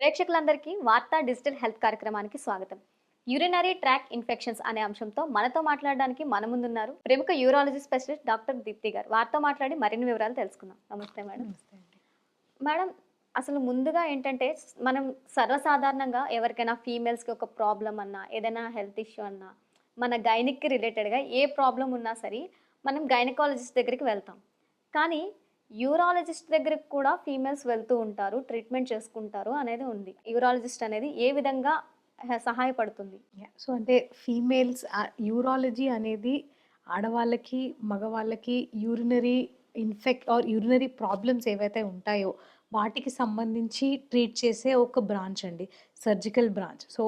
ప్రేక్షకులందరికీ వార్తా digital health కార్యక్రమానికి స్వాగతం. యూరినరీ ట్రాక్ ఇన్ఫెక్షన్స్ అనే అంశంతో మనతో మాట్లాడడానికి మన ముందున్నారు ప్రముఖ యూరాలజీ స్పెషలిస్ట్ డాక్టర్ దీప్తి గారు. వారితో మాట్లాడి మరిన్ని వివరాలు తెలుసుకుందాం. నమస్తే మేడం. మేడం అసలు ముందుగా ఏంటంటే మనం సర్వసాధారణంగా ఎవరికైనా ఫీమేల్స్కి ఒక ప్రాబ్లం అన్నా ఏదైనా హెల్త్ ఇష్యూ అన్నా మన గైనిక్కి రిలేటెడ్గా ఏ ప్రాబ్లం ఉన్నా సరే మనం గైనకాలజిస్ట్ దగ్గరికి వెళ్తాం. కానీ యూరాలజిస్ట్ దగ్గరికి కూడా ఫీమేల్స్ వెళ్తూ ఉంటారు ట్రీట్మెంట్ చేసుకుంటారు అనేది ఉంది. యూరాలజిస్ట్ అనేది ఏ విధంగా సహాయపడుతుంది? సో అంటే ఫీమేల్స్ యూరాలజీ అనేది ఆడవాళ్ళకి మగవాళ్ళకి urinary infect or urinary problems ఏవైతే ఉంటాయో వాటికి సంబంధించి ట్రీట్ చేసే ఒక బ్రాంచ్ అండి సర్జికల్ బ్రాంచ్. సో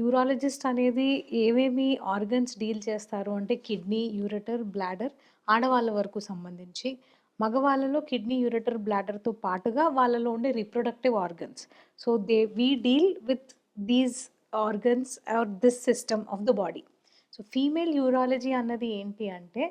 యూరాలజిస్ట్ అనేది ఏమేమి ఆర్గన్స్ డీల్ చేస్తారు అంటే కిడ్నీ యూరటర్ బ్లాడర్ ఆడవాళ్ళ వరకు సంబంధించి మగవాళ్ళలో కిడ్నీ యూరిటర్ బ్లాడర్తో పాటుగా వాళ్ళలో ఉండే reproductive organs. So they we deal with these organs or this system of the body so female urology అన్నది ఏంటి అంటే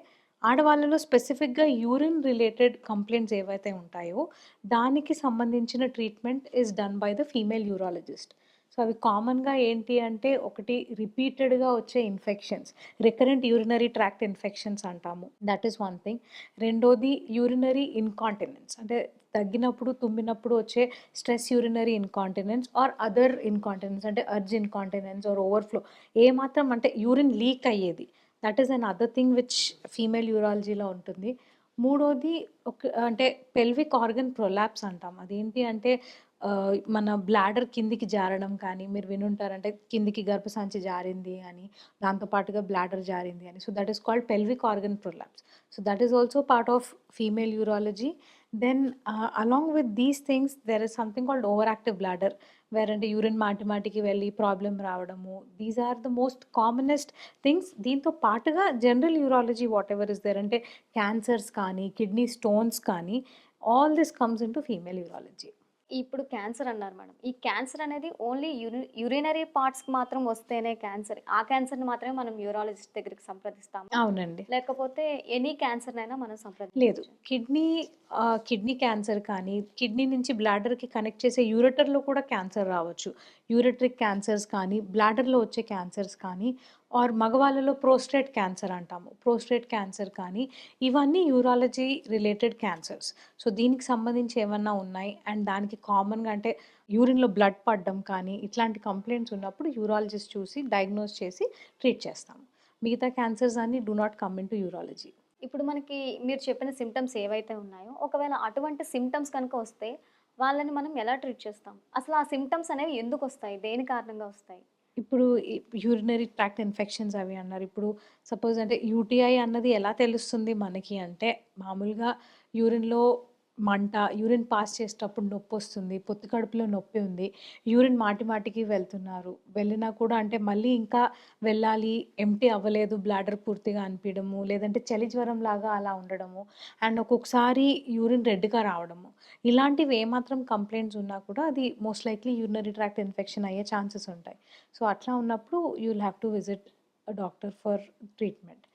ఆడవాళ్ళలో స్పెసిఫిక్గా యూరిన్ రిలేటెడ్ కంప్లైంట్స్ ఏవైతే ఉంటాయో దానికి సంబంధించిన treatment is done by the female urologist so అవి కామన్గా ఏంటి అంటే ఒకటి రిపీటెడ్గా వచ్చే infections recurrent urinary tract infections అంటాము. That is one thing. రెండోది యూరినరీ ఇన్కాంటినెన్స్ అంటే తగ్గినప్పుడు తుమ్మినప్పుడు వచ్చే stress urinary incontinence or other incontinence అంటే అర్జ్ ఇన్కాంటినెన్స్ ఆర్ ఓవర్ఫ్లో. ఏమాత్రం అంటే యూరిన్ లీక్ అయ్యేది. That is another thing which female యూరాలజీలో ఉంటుంది. మూడోది ఒక అంటే పెల్విక్ ఆర్గన్ ప్రొలాప్స్ అంటాం. అదేంటి అంటే మన బ్లాడర్ కిందికి జారడం కానీ మీరు వినుంటారంటే కిందికి గర్భసంచి జారింది అని దాంతోపాటుగా బ్లాడర్ జారింది అని. So that is called pelvic organ prolapse so that is also part of female urology then along with these things there is something called over active bladder వేరంటే అంటే యూరిన్ మాటి మాటికి వెళ్ళి ప్రాబ్లం రావడము. These are the most commonest things దీంతో పాటుగా general urology whatever is there అంటే cancers కానీ kidney stones కానీ all this comes into female urology ఇప్పుడు క్యాన్సర్ అన్నారు మేడం. ఈ క్యాన్సర్ అనేది ఓన్లీ యూరి యూరినరీ పార్ట్స్కి మాత్రం వస్తేనే క్యాన్సర్. ఆ క్యాన్సర్ని మాత్రమే మనం యూరాలజిస్ట్ దగ్గరికి సంప్రదిస్తాము. అవునండి. లేకపోతే ఎనీ క్యాన్సర్ అయినా మనం లేదు. సంప్రదించవచ్చు కిడ్నీ కిడ్నీ క్యాన్సర్ కానీ కిడ్నీ నుంచి బ్లాడర్కి కనెక్ట్ చేసే యూరటర్లో కూడా క్యాన్సర్ రావచ్చు. యూరట్రిక్ క్యాన్సర్స్ కానీ బ్లాడర్లో వచ్చే క్యాన్సర్స్ కానీ ఆర్ మగవాళ్ళలో ప్రోస్టేట్ క్యాన్సర్ అంటాము. ప్రోస్టేట్ క్యాన్సర్ కానీ ఇవన్నీ యూరాలజీ రిలేటెడ్ క్యాన్సర్స్. సో దీనికి సంబంధించి ఏమన్నా ఉన్నాయి? అండ్ దానికి కామన్గా అంటే యూరిన్లో బ్లడ్ పడడం కానీ ఇట్లాంటి కంప్లైంట్స్ ఉన్నప్పుడు యూరాలజిస్ట్ చూసి డయాగ్నోస్ చేసి ట్రీట్ చేస్తాము. మిగతా క్యాన్సర్స్ అన్ని do not come into urology. ఇప్పుడు మనకి మీరు చెప్పిన సిమ్టమ్స్ ఏవైతే ఉన్నాయో ఒకవేళ అటువంటి సిమ్టమ్స్ కనుక వస్తే వాళ్ళని మనం ఎలా ట్రీట్ చేస్తాం? అసలు ఆ సిమ్టమ్స్ అనేవి ఎందుకు వస్తాయి? దేని కారణంగా వస్తాయి? ఇప్పుడు యూరినరీ ట్రాక్ట్ ఇన్ఫెక్షన్స్ అవి అన్నారు. ఇప్పుడు సపోజ్ అంటే యూటీఐ అన్నది ఎలా తెలుస్తుంది మనకి అంటే మామూలుగా యూరిన్లో మంట యూరిన్ పాస్ చేసేటప్పుడు నొప్పి వస్తుంది పొత్తి కడుపులో నొప్పి ఉంది యూరిన్ మాటి మాటికి వెళ్తున్నారు. వెళ్ళినా కూడా అంటే మళ్ళీ ఇంకా వెళ్ళాలి ఎంటీ అవ్వలేదు బ్లాడర్ పూర్తిగా అనిపించడము లేదంటే చలి జ్వరం లాగా అలా ఉండడము అండ్ ఒక్కొక్కసారి యూరిన్ రెడ్గా రావడము. ఇలాంటివి ఏమాత్రం కంప్లైంట్స్ ఉన్నా కూడా అది most likely urinary tract infection అయ్యే ఛాన్సెస్ ఉంటాయి. సో అట్లా ఉన్నప్పుడు you will have to visit doctor for treatment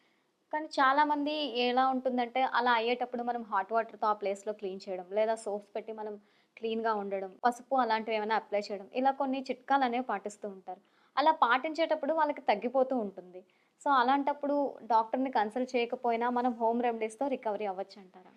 కానీ చాలామంది ఎలా ఉంటుందంటే అలా అయ్యేటప్పుడు మనం హాట్ వాటర్తో ఆ ప్లేస్లో క్లీన్ చేయడం లేదా సోప్స్ పెట్టి మనం క్లీన్గా ఉండడం పసుపు అలాంటివి ఏమైనా అప్లై చేయడం ఇలా కొన్ని చిట్కాలు అనేవి పాటిస్తూ ఉంటారు. అలా పాటించేటప్పుడు వాళ్ళకి తగ్గిపోతూ ఉంటుంది. సో అలాంటప్పుడు డాక్టర్ని కన్సల్ట్ చేయకపోయినా మనం హోమ్ రెమెడీస్తో రికవరీ అవ్వచ్చు అంటారా?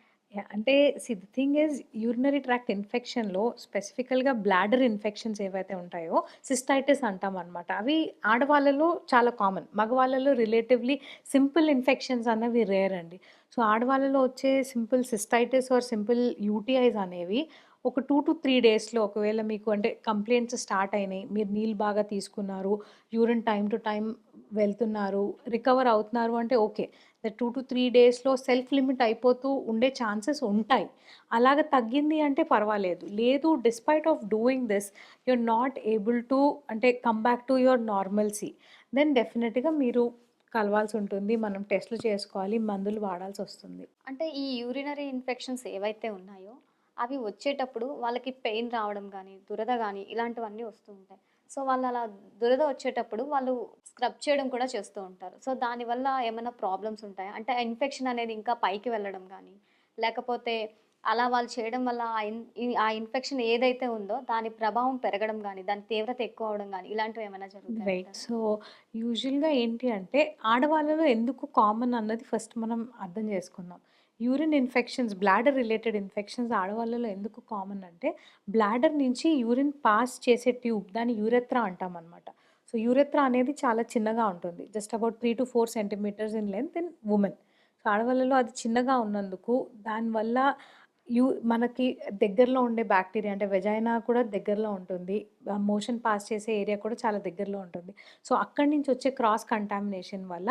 అంటే see the thing is urinary tract ఇన్ఫెక్షన్లో స్పెసిఫికల్గా బ్లాడర్ ఇన్ఫెక్షన్స్ ఏవైతే ఉంటాయో సిస్టైటిస్ అంటాం అనమాట అవి ఆడవాళ్ళలో చాలా కామన్. మగవాళ్ళలో రిలేటివ్లీ సింపుల్ ఇన్ఫెక్షన్స్ అన్నవి రేర్ అండి. సో ఆడవాళ్ళలో వచ్చే simple cystitis or simple UTIs అనేవి ఒక టూ టు త్రీ డేస్లో ఒకవేళ మీకు అంటే కంప్లైంట్స్ స్టార్ట్ అయినాయి మీరు నీళ్ళు బాగా తీసుకున్నారు యూరిన్ టైం టు టైం వెళ్తున్నారు రికవర్ అవుతున్నారు అంటే ఓకే. టూ టు త్రీ డేస్లో సెల్ఫ్ లిమిట్ అయిపోతూ ఉండే ఛాన్సెస్ ఉంటాయి. అలాగ తగ్గింది అంటే పర్వాలేదు. లేదు despite of doing this you're not able to అంటే come back to your normalcy. Then డెఫినెట్గా మీరు కలవాల్సి ఉంటుంది. మనం టెస్ట్లు చేసుకోవాలి మందులు వాడాల్సి వస్తుంది. అంటే ఈ యూరినరీ ఇన్ఫెక్షన్స్ ఏవైతే ఉన్నాయో అవి వచ్చేటప్పుడు వాళ్ళకి పెయిన్ రావడం కానీ దురద కానీ ఇలాంటివన్నీ వస్తూ ఉంటాయి. సో వాళ్ళు అలా దురద వచ్చేటప్పుడు వాళ్ళు స్క్రబ్ చేయడం కూడా చేస్తూ ఉంటారు. సో దానివల్ల ఏమైనా ప్రాబ్లమ్స్ ఉంటాయి? అంటే ఇన్ఫెక్షన్ అనేది ఇంకా పైకి వెళ్ళడం కానీ లేకపోతే అలా వాళ్ళు చేయడం వల్ల ఆ ఇన్ఫెక్షన్ ఏదైతే ఉందో దాని ప్రభావం పెరగడం కానీ దాని తీవ్రత ఎక్కువ అవడం కానీ ఇలాంటివి ఏమైనా జరుగుతాయి సో యూజువల్గా ఏంటి అంటే ఆడవాళ్ళలో ఎందుకు కామన్ అన్నది ఫస్ట్ మనం అర్థం చేసుకుందాం. Urine infections bladder related infections ఆడవాళ్ళలో ఎందుకు కామన్ అంటే బ్లాడర్ నుంచి యూరిన్ పాస్ చేసే ట్యూబ్ దాన్ని యూరెత్రా అంటాం అనమాట సో యూరెత్రా అనేది చాలా చిన్నగా ఉంటుంది. Just about three to four centimetres in length in women. So ఆడవాళ్ళలో అది చిన్నగా ఉన్నందుకు దానివల్ల యూ మనకి దగ్గరలో ఉండే బ్యాక్టీరియా అంటే వెజైనా కూడా దగ్గరలో ఉంటుంది. మోషన్ పాస్ చేసే ఏరియా కూడా చాలా దగ్గరలో ఉంటుంది. సో అక్కడి నుంచి వచ్చే క్రాస్ కంటామినేషన్ వల్ల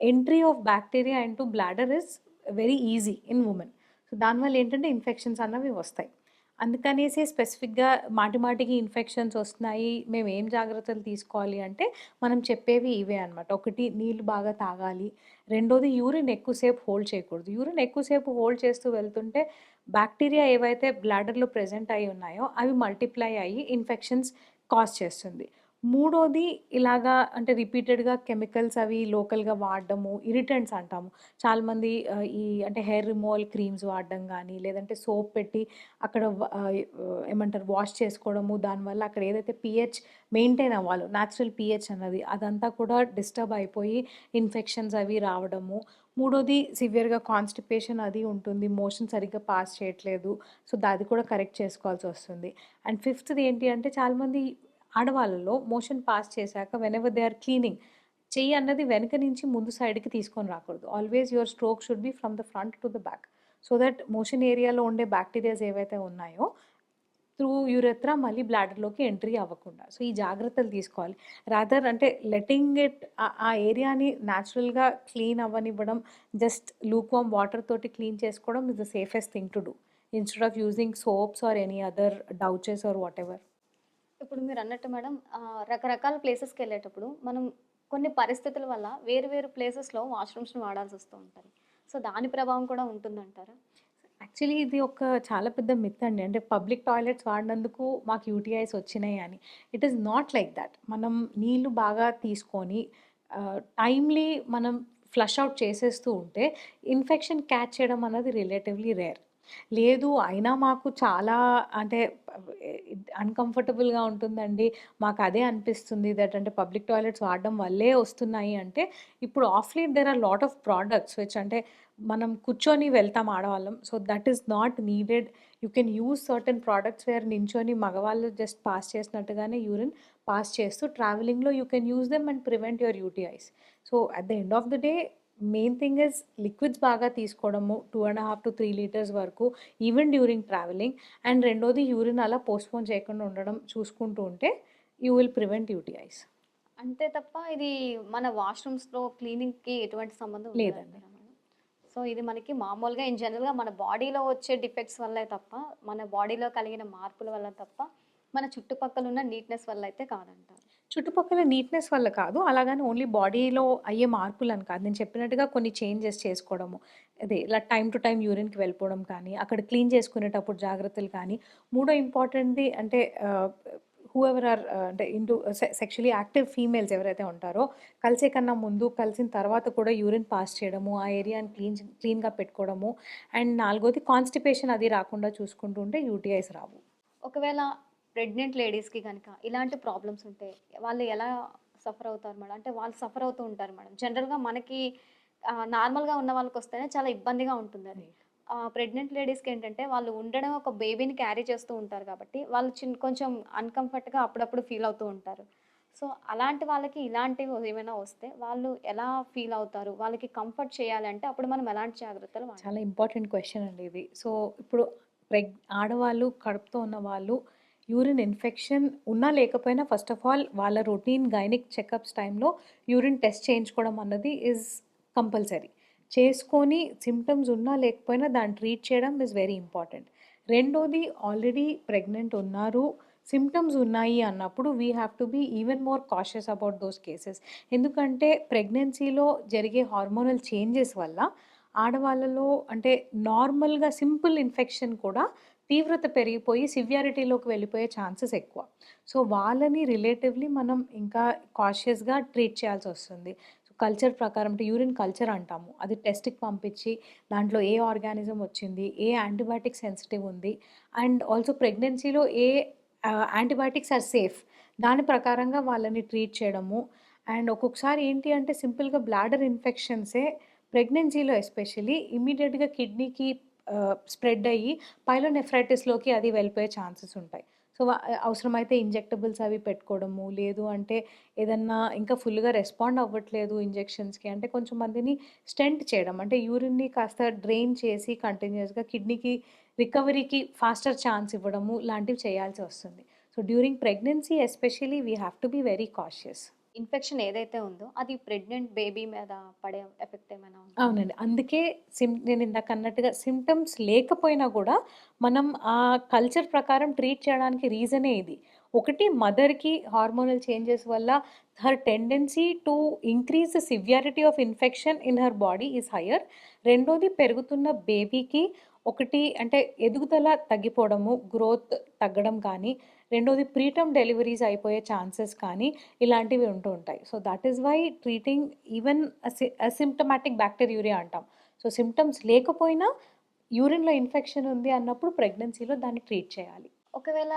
entry of bacteria into bladder is very easy in women. So దానివల్ల ఏంటంటే ఇన్ఫెక్షన్స్ అన్నవి వస్తాయి. అందుకనేసి స్పెసిఫిక్గా మాటి మాటికి ఇన్ఫెక్షన్స్ వస్తున్నాయి మేము ఏం జాగ్రత్తలు తీసుకోవాలి అంటే మనం చెప్పేవి ఇవే అనమాట ఒకటి నీళ్ళు బాగా తాగాలి. రెండోది యూరిన్ ఎక్కువసేపు హోల్డ్ చేయకూడదు. యూరిన్ ఎక్కువసేపు హోల్డ్ చేస్తూ వెళ్తుంటే బ్యాక్టీరియా ఏవైతే బ్లాడర్లో ప్రెజెంట్ అయి ఉన్నాయో అవి మల్టిప్లై అయ్యి ఇన్ఫెక్షన్స్ కాజ్ చేస్తుంది. మూడోది ఇలాగా అంటే రిపీటెడ్గా కెమికల్స్ అవి లోకల్గా వాడడము ఇరిటెంట్స్ అంటాము. చాలామంది ఈ అంటే హెయిర్ రిమూవల్ క్రీమ్స్ వాడడం కానీ లేదంటే సోప్ పెట్టి అక్కడ ఏమంటారు వాష్ చేసుకోవడము దానివల్ల అక్కడ ఏదైతే పిహెచ్ మెయింటైన్ అవ్వాలో న్యాచురల్ పిహెచ్ అన్నది అదంతా కూడా డిస్టర్బ్ అయిపోయి ఇన్ఫెక్షన్స్ అవి రావడము. మూడోది సివియర్గా కాన్స్టిపేషన్ అది ఉంటుంది మోషన్ సరిగ్గా పాస్ చేయట్లేదు. సో అది కూడా కరెక్ట్ చేసుకోవాల్సి వస్తుంది. అండ్ ఫిఫ్త్ది ఏంటి అంటే చాలామంది ఆడవాళ్ళలో మోషన్ పాస్ చేశాక వెనెవర్ దే ఆర్ క్లీనింగ్ చెయ్యి అన్నది వెనక నుంచి ముందు సైడ్కి తీసుకొని రాకూడదు. Always your stroke should be from the front to the back so that motion ఏరియాలో ఉండే బ్యాక్టీరియాస్ ఏవైతే ఉన్నాయో త్రూ యూరెత్రా మళ్ళీ బ్లాడర్లోకి ఎంట్రీ అవ్వకుండా. సో ఈ జాగ్రత్తలు తీసుకోవాలి. రాదర్ అంటే లెటింగ్ ఇట్ ఆ ఏరియాని న్యాచురల్గా క్లీన్ అవ్వనివ్వడం జస్ట్ లూక్ వామ్ వాటర్ తోటి క్లీన్ చేసుకోవడం is the safest thing to do instead of using soaps or any other douches or whatever ఇప్పుడు మీరు అన్నట్టు మేడం రకరకాల ప్లేసెస్కి వెళ్ళేటప్పుడు మనం కొన్ని పరిస్థితుల వల్ల వేరు వేరు ప్లేసెస్లో వాష్రూమ్స్ని వాడాల్సి వస్తూ ఉంటుంది. సో దాని ప్రభావం కూడా ఉంటుందంటారా? యాక్చువల్లీ ఇది ఒక చాలా పెద్ద మిత్ అండి. అంటే పబ్లిక్ టాయిలెట్స్ వాడినందుకు మాకు యూటీఐస్ వచ్చినాయి అని. It is not like that మనం నీళ్ళు బాగా తీసుకొని టైమ్లీ మనం ఫ్లష్ అవుట్ చేసేస్తూ ఉంటే ఇన్ఫెక్షన్ క్యాచ్ చేయడం అనేది రిలేటివ్లీ రేర్ లేదు. అయినా మాకు చాలా అంటే అన్కంఫర్టబుల్గా ఉంటుందండి. మాకు అదే అనిపిస్తుంది. దట్ అంటే పబ్లిక్ టాయిలెట్స్ వాడడం వల్లే వస్తున్నాయి అంటే ఇప్పుడు of late there are lot of products which అంటే మనం కూర్చొని వెళ్తాం ఆడవాళ్ళం. So that is not needed you can use certain products where నించొని మగవాళ్ళు జస్ట్ పాస్ చేసినట్టుగానే యూరిన్ పాస్ చేస్తూ ట్రావెలింగ్లో you can use them and prevent your UTIs so at the end of the day main thing is liquids బాగా తీసుకోవడము two and half to three litres వరకు even during travelling and రెండోది urine అలా postpone చేయకుండా ఉండడం చూసుకుంటూ ఉంటే you will prevent UTIs అంతే తప్ప ఇది మన వాష్రూమ్స్లో క్లీనింగ్కి ఎటువంటి సంబంధం లేదండి. సో ఇది మనకి మామూలుగా ఇన్ జనరల్గా మన బాడీలో వచ్చే డిఫెక్ట్స్ వల్లే తప్ప మన బాడీలో కలిగిన మార్పుల వల్ల తప్ప మన చుట్టుపక్కల ఉన్న నీట్నెస్ వల్ల అయితే కాదంటారు. చుట్టుపక్కల నీట్నెస్ వల్ల కాదు. అలాగని ఓన్లీ బాడీలో అయ్యే మార్పులు అని కాదు. నేను చెప్పినట్టుగా కొన్ని చేంజెస్ చేసుకోవడము అదే ఇలా టైం టు టైం యూరిన్కి వెళ్ళిపోవడం కానీ అక్కడ క్లీన్ చేసుకునేటప్పుడు జాగ్రత్తలు కానీ మూడో ఇంపార్టెంట్ది అంటే హూఎవర్ ఆర్ అంటే ఇంటూ సెక్షువలీ యాక్టివ్ ఫీమేల్స్ ఎవరైతే ఉంటారో కలిసే కన్నా ముందు కలిసిన తర్వాత కూడా యూరిన్ పాస్ చేయడము ఆ ఏరియాని క్లీన్ క్లీన్గా పెట్టుకోవడము అండ్ నాలుగోది కాన్స్టిపేషన్ అది రాకుండా చూసుకుంటూ ఉంటే యూటీఐస్ రావు. ఒకవేళ ప్రెగ్నెంట్ లేడీస్కి కనుక ఇలాంటి ప్రాబ్లమ్స్ ఉంటే వాళ్ళు ఎలా సఫర్ అవుతారు మేడం? అంటే వాళ్ళు సఫర్ అవుతూ ఉంటారు మేడం. జనరల్గా మనకి నార్మల్గా ఉన్న వాళ్ళకి వస్తేనే చాలా ఇబ్బందిగా ఉంటుంది అది. ప్రెగ్నెంట్ లేడీస్కి ఏంటంటే వాళ్ళు ఉండడం ఒక బేబీని క్యారీ చేస్తూ ఉంటారు కాబట్టి వాళ్ళు చిన్న కొంచెం అన్కంఫర్ట్గా అప్పుడప్పుడు ఫీల్ అవుతూ ఉంటారు. సో అలాంటి వాళ్ళకి ఇలాంటివి ఏమైనా వస్తే వాళ్ళు ఎలా ఫీల్ అవుతారు? వాళ్ళకి కంఫర్ట్ చేయాలంటే అప్పుడు మనం ఎలాంటి జాగ్రత్తలు? చాలా ఇంపార్టెంట్ క్వశ్చన్ అండి ఇది. సో ఇప్పుడు ప్రెగ్ ఆడవాళ్ళు కడుపుతో ఉన్న వాళ్ళు యూరిన్ ఇన్ఫెక్షన్ ఉన్నా లేకపోయినా ఫస్ట్ ఆఫ్ ఆల్ వాళ్ళ రొటీన్ గైనిక్ చెకప్స్ టైంలో యూరిన్ టెస్ట్ చేయించుకోవడం అన్నది ఈజ్ కంపల్సరీ చేసుకొని సిమ్టమ్స్ ఉన్నా లేకపోయినా దాన్ని ట్రీట్ చేయడం ఇస్ వెరీ ఇంపార్టెంట్ రెండోది ఆల్రెడీ ప్రెగ్నెంట్ ఉన్నారు సిమ్టమ్స్ ఉన్నాయి అన్నప్పుడు we have to be even more cautious about those cases ఎందుకంటే ప్రెగ్నెన్సీలో జరిగే హార్మోనల్ చేంజెస్ వల్ల ఆడవాళ్ళలో అంటే నార్మల్గా సింపుల్ ఇన్ఫెక్షన్ కూడా తీవ్రత పెరిగిపోయి సివియారిటీలోకి వెళ్ళిపోయే ఛాన్సెస్ ఎక్కువ. సో వాళ్ళని రిలేటివ్లీ మనం ఇంకా కాషియస్గా ట్రీట్ చేయాల్సి వస్తుంది. సో కల్చర్ ప్రకారం అంటే యూరిన్ కల్చర్ అంటాము. అది టెస్ట్కి పంపించి దాంట్లో ఏ ఆర్గానిజం వచ్చింది ఏ యాంటీబయాటిక్ సెన్సిటివ్ ఉంది అండ్ ఆల్సో ప్రెగ్నెన్సీలో ఏ యాంటీబయాటిక్స్ ఆర్ సేఫ్. దాని ప్రకారంగా వాళ్ళని ట్రీట్ చేయడము. అండ్ ఒక్కొక్కసారి ఏంటి అంటే సింపుల్గా బ్లాడర్ ఇన్ఫెక్షన్సే ప్రెగ్నెన్సీలో ఎస్పెషలీ ఇమీడియట్గా కిడ్నీకి స్ప్రెడ్ అయ్యి పైలోనెఫ్రైటిస్లోకి అది వెళ్ళిపోయే ఛాన్సెస్ ఉంటాయి. సో అవసరమైతే ఇంజెక్టబుల్స్ అవి పెట్టుకోవడము లేదు అంటే ఏదన్నా ఇంకా ఫుల్గా రెస్పాండ్ అవ్వట్లేదు ఇంజెక్షన్స్కి అంటే కొంచెం మందిని స్టెంట్ చేయడం. అంటే యూరిన్ని కాస్త డ్రైన్ చేసి కంటిన్యూస్గా కిడ్నీకి రికవరీకి ఫాస్టర్ ఛాన్స్ ఇవ్వడము లాంటివి చేయాల్సి వస్తుంది. So during pregnancy especially we have to be very cautious. Infection ఏదైతే ఉందో అది ప్రెగ్నెంట్ బేబీ మీద పడే ఎఫెక్ట్ ఏమైనా అవునండి. అందుకే సిమ్ నేను ఇందాక అన్నట్టుగా సిమ్టమ్స్ లేకపోయినా కూడా మనం ఆ కల్చర్ ప్రకారం ట్రీట్ చేయడానికి రీజనే ఇది. ఒకటి మదర్కి హార్మోనల్ చేంజెస్ వల్ల her tendency to increase the severity of infection in her body is higher రెండోది పెరుగుతున్న బేబీకి ఒకటి అంటే ఎదుగుదల తగ్గిపోవడము గ్రోత్ తగ్గడం కానీ రెండోది ప్రీటమ్ డెలివరీస్ అయిపోయే ఛాన్సెస్ కానీ ఇలాంటివి ఉంటూ ఉంటాయి. So that is why treating even asymptomatic bacteria అంటాం. సో సిమ్టమ్స్ లేకపోయినా యూరిన్లో ఇన్ఫెక్షన్ ఉంది అన్నప్పుడు ప్రెగ్నెన్సీలో దాన్ని ట్రీట్ చేయాలి. ఒకవేళ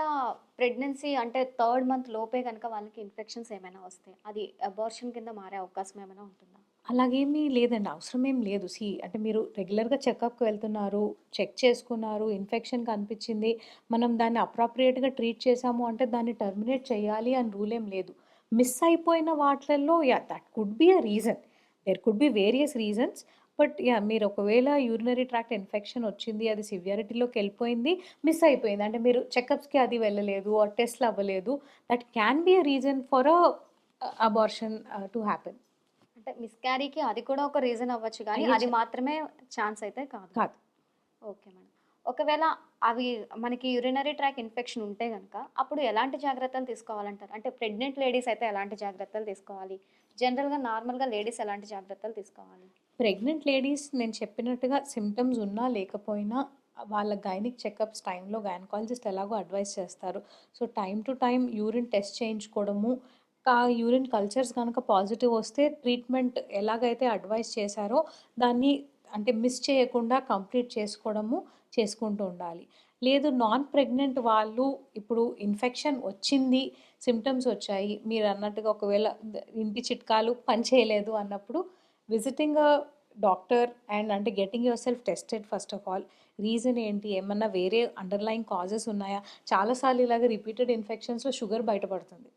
ప్రెగ్నెన్సీ అంటే థర్డ్ మంత్ లోపే కనుక వాళ్ళకి ఇన్ఫెక్షన్స్ ఏమైనా వస్తాయి అది అబార్షన్ కింద మారే అవకాశం ఏమైనా ఉంటుందా? అలాగేమీ లేదండి. అవసరం ఏం లేదు. సి అంటే మీరు రెగ్యులర్గా చెకప్కి వెళ్తున్నారు చెక్ చేసుకున్నారు ఇన్ఫెక్షన్ కనిపించింది మనం దాన్ని అప్రాప్రియేట్గా ట్రీట్ చేసాము అంటే దాన్ని టర్మినేట్ చేయాలి అని రూల్ ఏం లేదు. మిస్ అయిపోయిన వాటిల్లో yeah that could be a reason. There could be various reasons. But yeah మీరు ఒకవేళ యూరినరీ ట్రాక్ట్ ఇన్ఫెక్షన్ వచ్చింది అది సివియారిటీలోకి వెళ్ళిపోయింది మిస్ అయిపోయింది. అంటే మీరు చెకప్స్కి అది వెళ్ళలేదు ఆ టెస్ట్లు అవ్వలేదు. That can be a reason for a abortion to happen. అంటే మిస్క్యారీకి అది కూడా ఒక రీజన్ అవ్వచ్చు కానీ అది మాత్రమే ఛాన్స్ అయితే కాదు. కాదు. Okay madam. ఒకవేళ అవి మనకి యూరినరీ ట్రాక్ ఇన్ఫెక్షన్ ఉంటే కనుక అప్పుడు ఎలాంటి జాగ్రత్తలు తీసుకోవాలంటారు? అంటే ప్రెగ్నెంట్ లేడీస్ అయితే ఎలాంటి జాగ్రత్తలు తీసుకోవాలి? జనరల్గా నార్మల్గా లేడీస్ ఎలాంటి జాగ్రత్తలు తీసుకోవాలి? ప్రెగ్నెంట్ లేడీస్ నేను చెప్పినట్టుగా సిమ్టమ్స్ ఉన్నా లేకపోయినా వాళ్ళ గైనిక్ చెకప్స్ టైంలో గైనకాలజిస్ట్ ఎలాగో అడ్వైస్ చేస్తారు. So time to time urine test చేయించుకోవడము ఆ యూరిన్ కల్చర్స్ కనుక పాజిటివ్ వస్తే ట్రీట్మెంట్ ఎలాగైతే అడ్వైస్ చేశారో దాన్ని అంటే మిస్ చేయకుండా కంప్లీట్ చేసుకోవడము చేసుకుంటూ ఉండాలి. లేదు నాన్ ప్రెగ్నెంట్ వాళ్ళు ఇప్పుడు ఇన్ఫెక్షన్ వచ్చింది సిమ్టమ్స్ వచ్చాయి మీరు అన్నట్టుగా ఒకవేళ ఇంటి చిట్కాలు పని చేయలేదు అన్నప్పుడు విజిటింగ్ అ డాక్టర్ అండ్ అంటే getting yourself tested first of all. Reason ఏంటి? ఏమన్నా వేరే అండర్లైన్ కాజెస్ ఉన్నాయా? చాలాసార్లు ఇలాగ రిపీటెడ్ ఇన్ఫెక్షన్స్లో షుగర్ బయటపడుతుంది.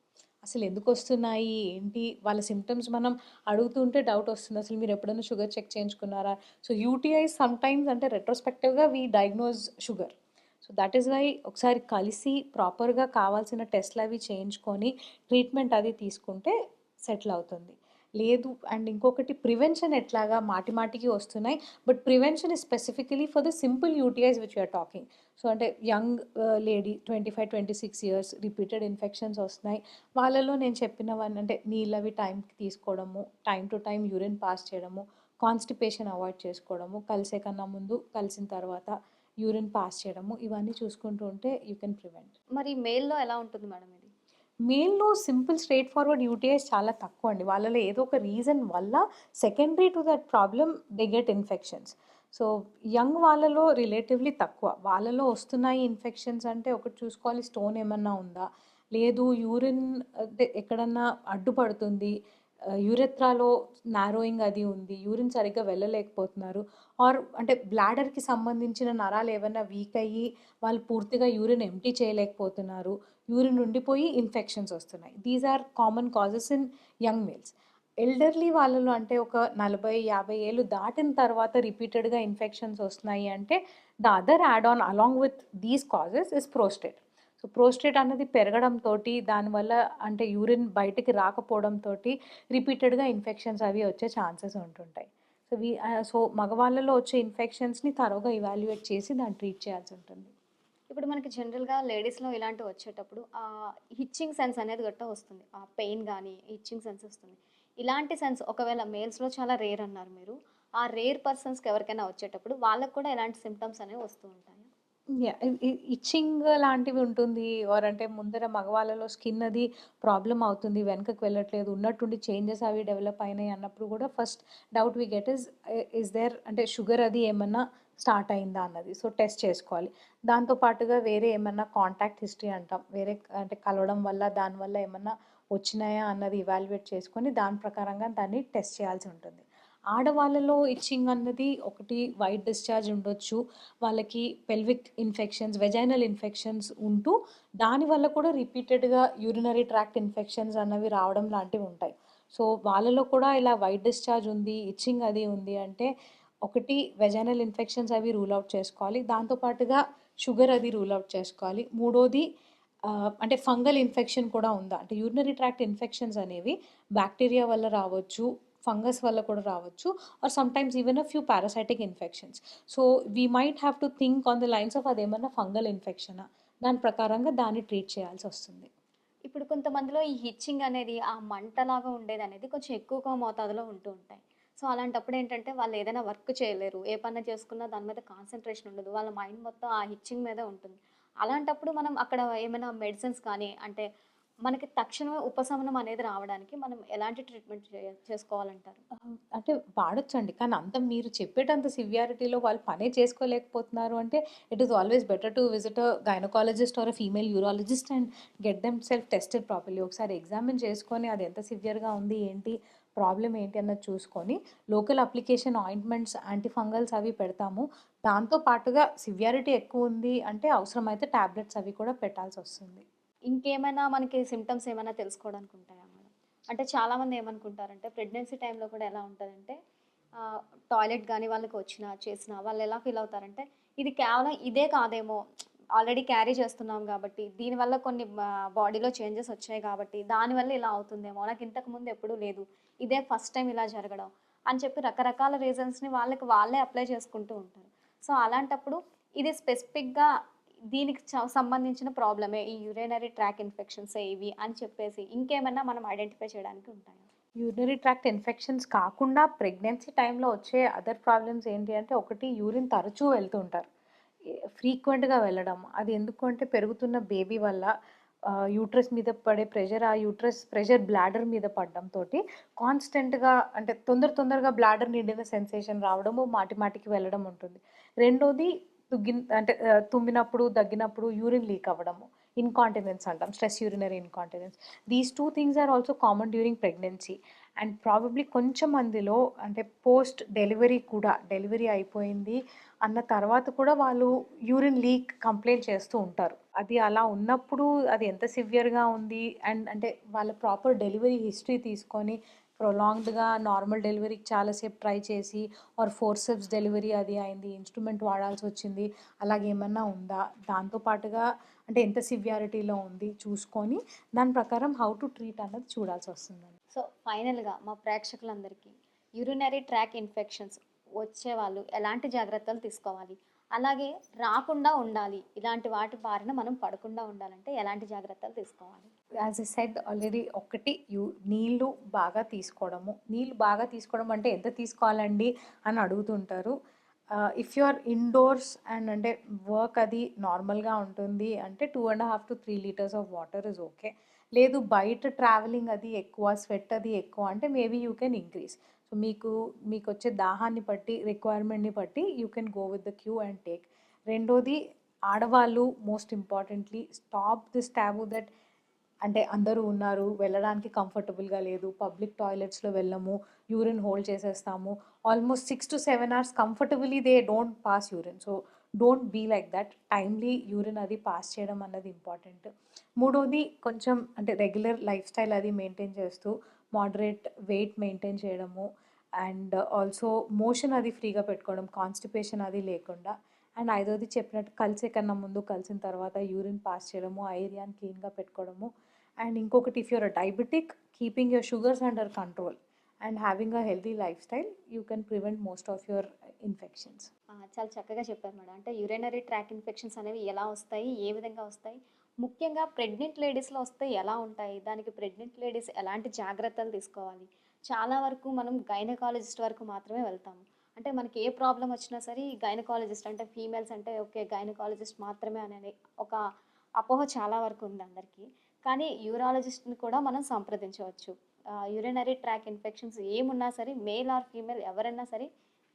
అసలు ఎందుకు వస్తున్నాయి? ఏంటి? వాళ్ళ సిమ్టమ్స్ మనం అడుగుతుంటే డౌట్ వస్తుంది. అసలు మీరు ఎప్పుడైనా షుగర్ చెక్ చేయించుకున్నారా? సో యూటీఐ సమ్టైమ్స్ అంటే రెట్రోస్పెక్టివ్గా we diagnose sugar so that is why ఒకసారి కలిసి ప్రాపర్గా కావాల్సిన టెస్ట్లు అవి చేయించుకొని ట్రీట్మెంట్ అది తీసుకుంటే సెటిల్ అవుతుంది. లేదు. అండ్ ఇంకొకటి ప్రివెన్షన్ ఎట్లాగా మాటి మాటికి వస్తున్నాయి. But prevention is specifically for the simple UTIs which you're talking. So అంటే young lady twenty five twenty six years repeated infections వస్తున్నాయి. వాళ్ళలో నేను చెప్పినవన్నీ అంటే నీళ్ళవి టైంకి తీసుకోవడము time to time urine pass చేయడము కాన్స్టిపేషన్ అవాయిడ్ చేసుకోవడము కలిసే కన్నా ముందు కలిసిన తర్వాత యూరిన్ పాస్ చేయడము ఇవన్నీ చూసుకుంటూ ఉంటే యూ కెన్ ప్రివెంట్. మరి మేల్లో ఎలా ఉంటుంది మేడం మెయిన్లో సింపుల్ స్ట్రైట్ ఫార్వర్డ్ యూటీఐస్ చాలా తక్కువ అండి. వాళ్ళలో ఏదో ఒక రీజన్ వల్ల secondary to that problem they get infections. So young వాళ్ళలో రిలేటివ్లీ తక్కువ. వాళ్ళలో వస్తున్నాయి ఇన్ఫెక్షన్స్ అంటే ఒకటి చూసుకోవాలి స్టోన్ ఏమన్నా ఉందా? లేదు యూరిన్ ఎక్కడన్నా అడ్డుపడుతుంది యూరెత్రాలో నారోయింగ్ అది ఉంది యూరిన్ సరిగ్గా వెళ్ళలేకపోతున్నారు. ఆర్ అంటే బ్లాడర్కి సంబంధించిన నరాలు ఏమైనా వీక్ అయ్యి వాళ్ళు పూర్తిగా యూరిన్ ఎంటీ చేయలేకపోతున్నారు. యూరిన్ ఉండిపోయి ఇన్ఫెక్షన్స్ వస్తున్నాయి. These are common causes in young males elderly వాళ్ళలో అంటే ఒక నలభై యాభై ఏళ్ళు దాటిన తర్వాత రిపీటెడ్గా ఇన్ఫెక్షన్స్ వస్తున్నాయి అంటే the other add on along with these causes is prostate so prostate అనేది పెరగడంతో దానివల్ల అంటే యూరిన్ బయటికి రాకపోవడంతో రిపీటెడ్గా ఇన్ఫెక్షన్స్ అవి వచ్చే ఛాన్సెస్ ఉంటుంటాయి. సో వీ సో మగవాళ్ళలో వచ్చే ఇన్ఫెక్షన్స్ని తరోగా ఇవాల్యుయేట్ చేసి దాన్ని ట్రీట్ చేయాల్సి ఉంటుంది. ఇప్పుడు మనకి జనరల్గా లేడీస్లో ఇలాంటివి వచ్చేటప్పుడు హిచ్చింగ్ సెన్స్ అనేది గట్ట వస్తుంది. ఆ పెయిన్ కానీ హిచ్చింగ్ సెన్స్ వస్తుంది. ఇలాంటి సెన్స్ ఒకవేళ మేల్స్లో చాలా రేర్ అన్నారు మీరు ఆ రేర్ పర్సన్స్కి ఎవరికైనా వచ్చేటప్పుడు వాళ్ళకు కూడా ఇలాంటి సిమ్టమ్స్ అనేవి వస్తూ ఉంటాయి. ఇచ్చింగ్ లాంటివి ఉంటుంది. ఆర్ అంటే ముందర మగవాళ్ళలో స్కిన్ అది ప్రాబ్లమ్ అవుతుంది వెనకకి వెళ్ళట్లేదు ఉన్నట్టుండి చేంజెస్ అవి డెవలప్ అయినాయి అన్నప్పుడు కూడా first doubt we get is is there అంటే షుగర్ అది ఏమన్నా స్టార్ట్ అయిందా అన్నది. సో టెస్ట్ చేసుకోవాలి. దాంతో పాటుగా వేరే ఏమన్నా కాంటాక్ట్ హిస్టరీ అంటాం. వేరే అంటే కలవడం వల్ల దానివల్ల ఏమన్నా వచ్చినాయా అన్నది ఇవాల్యుయేట్ చేసుకొని దాని ప్రకారంగా దాన్ని టెస్ట్ చేయాల్సి ఉంటుంది. ఆడవాళ్ళలో ఇచ్చింగ్ అన్నది ఒకటి వైట్ డిశ్చార్జ్ ఉండొచ్చు. వాళ్ళకి పెల్విక్ ఇన్ఫెక్షన్స్ వెజైనల్ ఇన్ఫెక్షన్స్ ఉంటూ దానివల్ల కూడా రిపీటెడ్గా యూరినరీ ట్రాక్ట్ ఇన్ఫెక్షన్స్ అన్నవి రావడం లాంటివి ఉంటాయి. సో వాళ్ళలో కూడా ఇలా వైట్ డిశ్చార్జ్ ఉంది ఇచ్చింగ్ అది ఉంది అంటే ఒకటి వెజైనల్ ఇన్ఫెక్షన్స్ అవి రూల్ అవుట్ చేసుకోవాలి. దాంతోపాటుగా షుగర్ అది రూల్ అవుట్ చేసుకోవాలి. మూడోది అంటే ఫంగల్ ఇన్ఫెక్షన్ కూడా ఉందా? అంటే యూరినరీ ట్రాక్ట్ ఇన్ఫెక్షన్స్ అనేవి బ్యాక్టీరియా వల్ల రావచ్చు. ఫంగస్ వల్ల కూడా రావచ్చు or sometimes even a few parasitic infections so we might have to think on the lines of అదేమన్నా ఫంగల్ ఇన్ఫెక్షనా దాని ప్రకారంగా దాన్ని ట్రీట్ చేయాల్సి వస్తుంది. ఇప్పుడు కొంతమందిలో ఈ హిచ్చింగ్ అనేది ఆ మంటలాగా ఉండేది అనేది కొంచెం ఎక్కువగా మోతాదులో ఉంటూ ఉంటాయి. సో అలాంటప్పుడు ఏంటంటే వాళ్ళు ఏదైనా వర్క్ చేయలేరు. ఏ పని చేసుకున్నా దాని మీద కాన్సన్ట్రేషన్ ఉండదు. వాళ్ళ మైండ్ మొత్తం ఆ హిచ్చింగ్ మీద ఉంటుంది. అలాంటప్పుడు మనం అక్కడ ఏమైనా మెడిసిన్స్ కానీ అంటే మనకి తక్షణమే ఉపశమనం అనేది రావడానికి మనం ఎలాంటి ట్రీట్మెంట్ చేసుకోవాలంటారు? అంటే వాడొచ్చండి. కానీ అంత మీరు చెప్పేటంత సివియారిటీలో వాళ్ళు పనే చేసుకోలేకపోతున్నారు అంటే it is always better to visit a gynaecologist or female urologist and get them self tested properly ఒకసారి ఎగ్జామిన్ చేసుకొని అది ఎంత సివియర్గా ఉంది ఏంటి ప్రాబ్లం ఏంటి అన్నది చూసుకొని లోకల్ అప్లికేషన్ ఆయింట్మెంట్స్ యాంటీఫంగల్స్ అవి పెడతాము. దాంతో పాటుగా సివియారిటీ ఎక్కువ ఉంది అంటే అవసరమైతే టాబ్లెట్స్ అవి కూడా పెట్టాల్సి వస్తుంది. ఇంకేమైనా మనకి సిమ్టమ్స్ ఏమైనా తెలుసుకోవడానికి ఉంటాయా మేడం? అంటే చాలామంది ఏమనుకుంటారంటే ప్రెగ్నెన్సీ టైంలో కూడా ఎలా ఉంటుందంటే టాయిలెట్ కానీ వాళ్ళకి వచ్చినా చేసినా వాళ్ళు ఎలా ఫీల్ అవుతారంటే ఇది కేవలం ఇదే కాదేమో ఆల్రెడీ క్యారీ చేస్తున్నాం కాబట్టి దీనివల్ల కొన్ని బాడీలో చేంజెస్ వచ్చాయి కాబట్టి దానివల్ల ఇలా అవుతుందేమో నాకు ఇంతకుముందు ఎప్పుడూ లేదు ఇదే ఫస్ట్ టైం ఇలా జరగడం అని చెప్పి రకరకాల రీజన్స్ని వాళ్ళకి వాళ్ళే అప్లై చేసుకుంటూ ఉంటారు. సో అలాంటప్పుడు ఇది స్పెసిఫిక్గా దీనికి చ- సంబంధించిన ప్రాబ్లమే ఈ యూరినరీ ట్రాక్ ఇన్ఫెక్షన్స్ ఇవి అని చెప్పేసి ఇంకేమైనా మనం ఐడెంటిఫై చేయడానికి ఉంటాయి? యూరినరీ ట్రాక్ట్ ఇన్ఫెక్షన్స్ కాకుండా ప్రెగ్నెన్సీ టైంలో వచ్చే అదర్ ప్రాబ్లమ్స్ ఏంటి అంటే ఒకటి యూరిన్ తరచూ వెళ్తూ ఉంటారు ఫ్రీక్వెంట్గా వెళ్ళడం. అది ఎందుకు అంటే పెరుగుతున్న బేబీ వల్ల యూట్రస్ మీద పడే ప్రెషర్ ఆ యూట్రస్ ప్రెషర్ బ్లాడర్ మీద పడడంతో కాన్స్టెంట్గా అంటే తొందర తొందరగా బ్లాడర్ నిండిన సెన్సేషన్ రావడము మాటి మాటికి వెళ్ళడం ఉంటుంది. రెండోది తుగ్గి అంటే తుమ్మినప్పుడు దగ్గినప్పుడు యూరిన్ లీక్ అవ్వడము. ఇన్కాంటినెన్స్ అంటాం. Stress urinary incontinence these two things are also common during pregnancy and probably కొంచెం మందిలో అంటే పోస్ట్ డెలివరీ కూడా డెలివరీ అయిపోయింది అన్న తర్వాత కూడా వాళ్ళు యూరిన్ లీక్ కంప్లైంట్ చేస్తూ ఉంటారు. అది అలా ఉన్నప్పుడు అది ఎంత సివియర్గా ఉంది? అండ్ అంటే వాళ్ళ ప్రాపర్ డెలివరీ హిస్టరీ తీసుకొని ప్రొలాంగ్డ్గా నార్మల్ డెలివరీకి చాలాసేపు ట్రై చేసి ఆర్ ఫోర్సెప్స్ డెలివరీ అది అయింది ఇన్స్ట్రుమెంట్ వాడాల్సి వచ్చింది అలాగే ఏమన్నా ఉందా? దాంతోపాటుగా అంటే ఎంత సివియారిటీలో ఉంది చూసుకొని దాని ప్రకారం హౌ టు ట్రీట్ అన్నది చూడాల్సి వస్తుందండి. సో ఫైనల్గా మా ప్రేక్షకులందరికీ యూరినరీ ట్రాక్ ఇన్ఫెక్షన్స్ వచ్చే వాళ్ళు ఎలాంటి జాగ్రత్తలు తీసుకోవాలి? అలాగే రాకుండా ఉండాలి ఇలాంటి వాటి బారిన మనం పడకుండా ఉండాలంటే ఎలాంటి జాగ్రత్తలు తీసుకోవాలి? యాజ్ ఎ సెడ్ ఆల్రెడీ ఒకటి యూ నీళ్ళు బాగా తీసుకోవడము. నీళ్ళు బాగా తీసుకోవడం అంటే ఎంత తీసుకోవాలండి అని అడుగుతుంటారు. If you are indoors and అంటే వర్క్ అది నార్మల్గా ఉంటుంది అంటే two and half to three litres of water is okay లేదు బయట ట్రావెలింగ్ అది ఎక్కువ స్వెట్ అది ఎక్కువ అంటే maybe you can increase so మీకు మీకు వచ్చే దాహాన్ని బట్టి రిక్వైర్మెంట్ని బట్టి you can go with the cue and take రెండోది ఆడవాళ్ళు most importantly stop this taboo that అంటే అందరూ ఉన్నారు వెళ్ళడానికి కంఫర్టబుల్గా లేదు పబ్లిక్ టాయిలెట్స్లో వెళ్ళము యూరిన్ హోల్డ్ చేసేస్తాము. Almost six to seven hours comfortably they don't pass urine. So don't be like that. Timely urine అది పాస్ చేయడం అన్నది ఇంపార్టెంట్. మూడోది కొంచెం అంటే రెగ్యులర్ లైఫ్ స్టైల్ అది మెయింటైన్ చేస్తూ మోడరేట్ వెయిట్ మెయింటైన్ చేయడము అండ్ ఆల్సో మోషన్ అది ఫ్రీగా పెట్టుకోవడం కాన్స్టిపేషన్ అది లేకుండా. అండ్ ఐదోది చెప్పినట్టు కలిసే కన్నా ముందు కలిసిన తర్వాత యూరిన్ పాస్ చేయడము ఆ ఏరియాని క్లీన్గా పెట్టుకోవడము అండ్ ఇంకొకటి if you're diabetic keeping your sugars under control and having a healthy lifestyle you can prevent most of your infections చాలా చక్కగా చెప్పారు మేడం. అంటే యూరినరీ ట్రాక్ ఇన్ఫెక్షన్స్ అనేవి ఎలా వస్తాయి ఏ విధంగా వస్తాయి ముఖ్యంగా ప్రెగ్నెంట్ లేడీస్లో వస్తే ఎలా ఉంటాయి దానికి ప్రెగ్నెంట్ లేడీస్ ఎలాంటి జాగ్రత్తలు తీసుకోవాలి చాలా వరకు మనం గైనకాలజిస్ట్ వరకు మాత్రమే వెళ్తాము. అంటే మనకి ఏ ప్రాబ్లం వచ్చినా సరే గైనకాలజిస్ట్ అంటే ఫీమేల్స్ అంటే ఓకే గైనకాలజిస్ట్ మాత్రమే అనే ఒక అపోహ చాలా వరకు ఉంది అందరికీ. కానీ యూరాలజిస్ట్ని కూడా మనం సంప్రదించవచ్చు. యూరినరీ ట్రాక్ ఇన్ఫెక్షన్స్ ఏమున్నా సరే మేల్ ఆర్ ఫీమేల్ ఎవరైనా సరే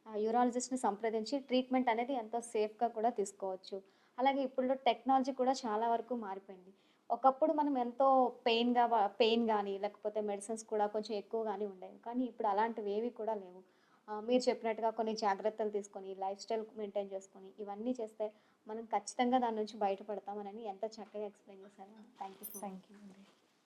యూరాలజిస్ట్ని సంప్రదించి ట్రీట్మెంట్ అనేది ఎంతో సేఫ్గా కూడా తీసుకోవచ్చు. అలాగే ఇప్పుడు టెక్నాలజీ కూడా చాలా వరకు మారిపోయింది. ఒకప్పుడు మనం ఎంతో పెయిన్గా పెయిన్ కానీ లేకపోతే మెడిసిన్స్ కూడా కొంచెం ఎక్కువ కానీ ఉండేవి. కానీ ఇప్పుడు అలాంటివి ఏవి కూడా లేవు. మీరు చెప్పినట్టుగా కొన్ని జాగ్రత్తలు తీసుకొని లైఫ్ స్టైల్ మెయింటైన్ చేసుకొని ఇవన్నీ చేస్తే మనం ఖచ్చితంగా దాని నుంచి బయటపడతామని ఎంత చక్కగా ఎక్స్ప్లెయిన్ చేశారు. Thank you thank you